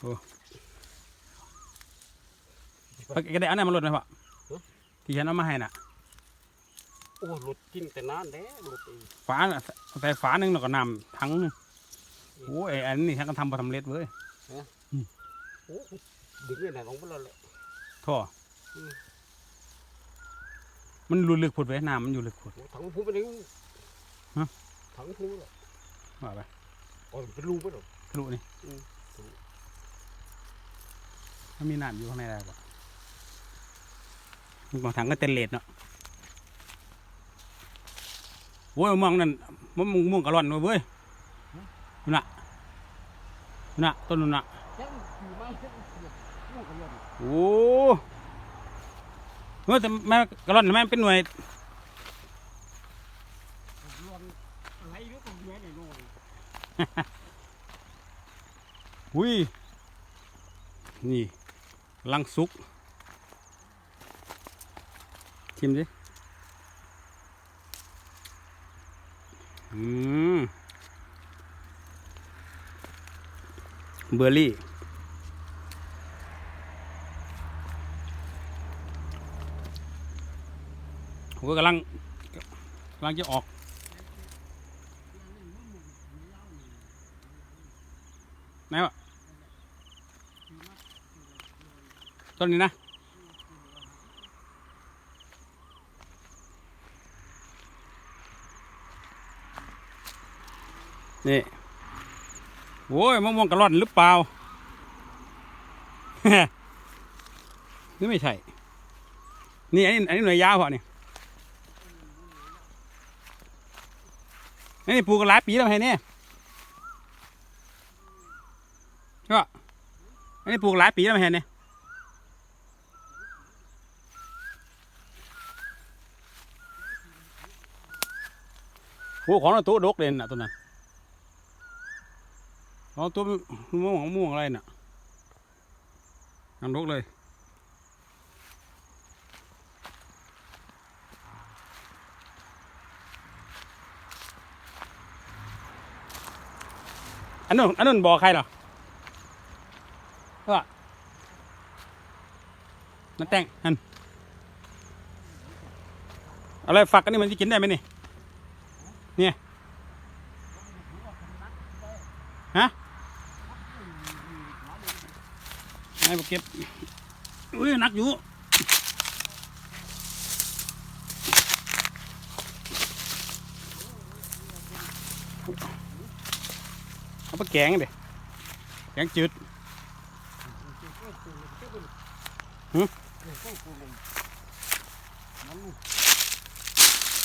โอ้ก็ได้อันนั้นมาลดนะพ่อที่ฉันเอามาให้น่ะโอ้หลุดกินแต่นานแล้วหลุดเองฝาน่ะใส่ฝาหนึ่งแล้วก็น้ำทั้งหนึ่งโอ้ยอันนี้ฉันก็ทำมาทำเร็จเว้ยโอ้ดึงเลยนะลงไปแล้วแหละท่ออมมันรูลึกผุดไว้น้ำมันอยู่ลึกผุดโอ้ถังพูไปนี่ฮะถังพูเลยว่าไปอ๋อเป็นรูไปหรอทะลุนี่อื มันมีน้ำอยู่ข้างในได้ปะบางถังก็เต็นเลดเนาะโอ้ยมองนั่นมันม่วงม่งกระร่อนเว้ยเว้ยนู่นน่ะน่ะต้นนู่นน่ะแค่อยู่มาแค่เสียนเลยโอ้เฮ้ยแต่แม่กระร่อนแม่เป็นหน่วยอะไรเรื่องของเมียหน่ ลังสุก ชิมดิ อืม เบอร์รี่ ผมก็กำลังกำลังจะออกไหนวะ ต้นนี้นะนี่โว้ยมะม่วงกระร่อนหรือเปล่าหรือไม่ใช่ นี่อันนี้อันนี้หน่วยยาวพอเนี่ยนี่ปลูกกันหลายปีแล้วไงเนี่ยก็อันนี้ปลูกหลายปีแล้วไม่เห็นเนี่ย โอ้ของตัวดกเลยน่ะตัวนั้นของตัวม่วงม่วงอะไรน่ะนังดกเลยอันนู้นอันนู้นบอกใครเหรอนั่นแต่งนั่นอะไรฝักกันนี่มันจะกินได้ไหมนี่ เนี่ยฮะไอ้บอกเก็บอุ้ยหนักอยู่เอาไปแกงดิแกงจืด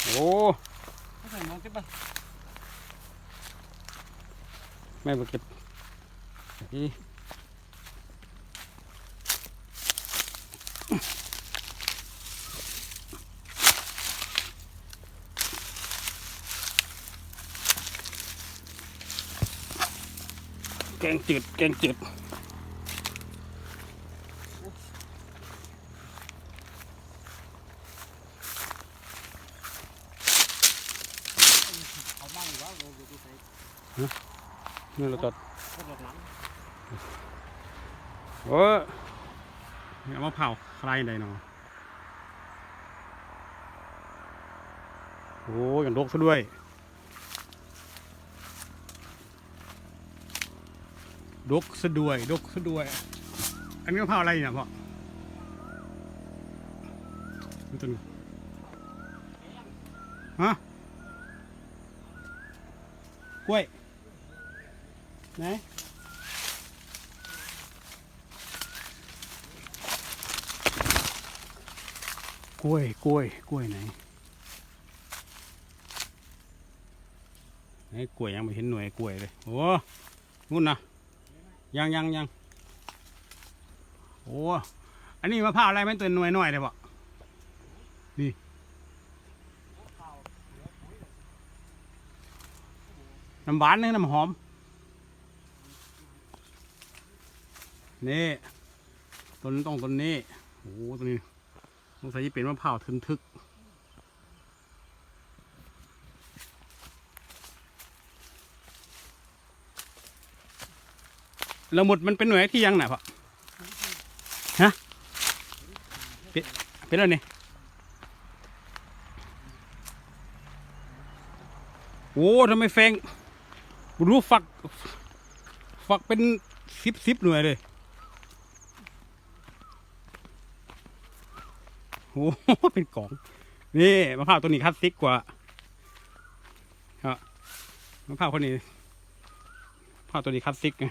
โอ้ ใส่น้องเก็บไปแม่บอกเก็บนี่แกงจืดแกงจืด เอาบ้างอยู่แล้วเราดูใส่ นี่เราจดก็แบบนั้นโอ้ยเอามาเผาใครได้เนาะโอ้ยอย่างดกซะด้วยดกซะด้วยดกซะด้วย อันนี้มะพร้าวอะไรเนี่ยพ่อนี่ตัวนี้ฮะ กล้วยไหนกล้วยกล้วยกล้วยไหนไหนกล้วยยังไม่เห็นหน่วยกล้วยเลยโอ้นู่นนะยังยังยังโอ้อันนี้มะพร้าวอะไรไม่ตัวหน่วยหน่อยเลยบ่นี่ น้ำหวานนี่น้ำหอม นี่ต้นต้องต้นนี้โอ้โหต้นนี้สงสัยจะเป็นมะพร้าวทึนทึกละมุดมันเป็นหน่วยที่ยังไหนพ่อฮะเป็นเป็นอะไรนี่โอ้ทำไมแฟง รู้ฝัก ฝักเป็นสิบสิบหน่วยเลยโอ้โหเป็นกล่อง นี่มะพร้าวตัวนี้คลาสสิกกว่าครับมะพร้าวคนนี้มะพร้าวตัวนี้คลาสสิกไง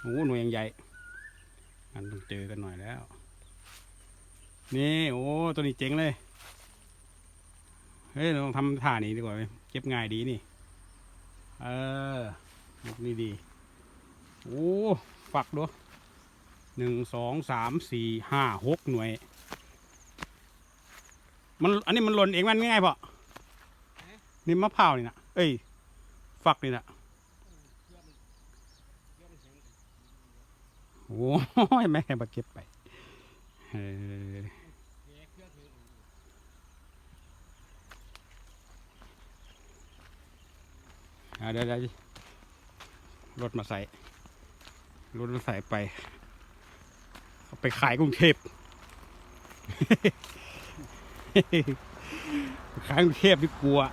โอ้โหหน่วยยังใหญ่อันต้องเจอกันหน่อยแล้ว นี่ โอ้ ตัวนี้เจ๋งเลย เฮ้ยเราต้องทำท่านี้ดีกว่าเว้ยเก็บง่ายดีนี่ เออลูกนี่ดี โอ้ฝักดูหนึ่งสองสามสี่ห้าหกหน่วย มันอันนี้มันหล่นเองมันง่ายๆเปล่านี่มะพร้าวนี่นะเอ้ย ฝักนี่นะโอ้ยแม่มาเก็บไป เออ เอาเดี๋ยวเดี๋ยวรถมาใส่ รถมาใส่ไป เอาไปขายกรุงเทพขายกรุงเทพดีกลัวา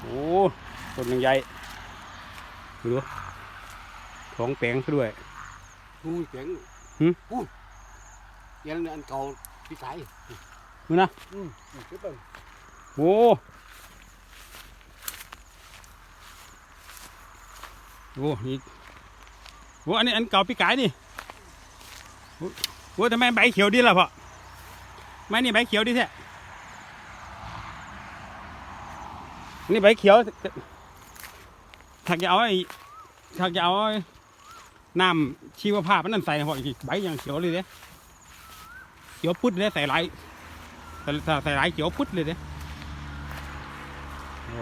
โอ้ต้นยังใหญ่ดูดูท้องแปลงซะด้วยอุ้ยเจ๋งหึอู้ยังอันเก่าพี่ไก่ดูนะอืมชุดเบิ่งโอ้ โหนี่โอ้อันนี้อันเก่าปีกายนี่โอ้โหทำไมใบเขียวดีล่ะพ่อไม่นี่ใบเขียวดีแท้นี่ใบเขียวถ้าจะเอาไอ้ถ้าจะเอาไอ้น้ำชีวภาพมันนั่นใส่พออีกใบอย่างเขียวเลยเด้เขียวพุดเลยใส่หลใส่ใส่หลเขียวพุดเลยเด้โอ้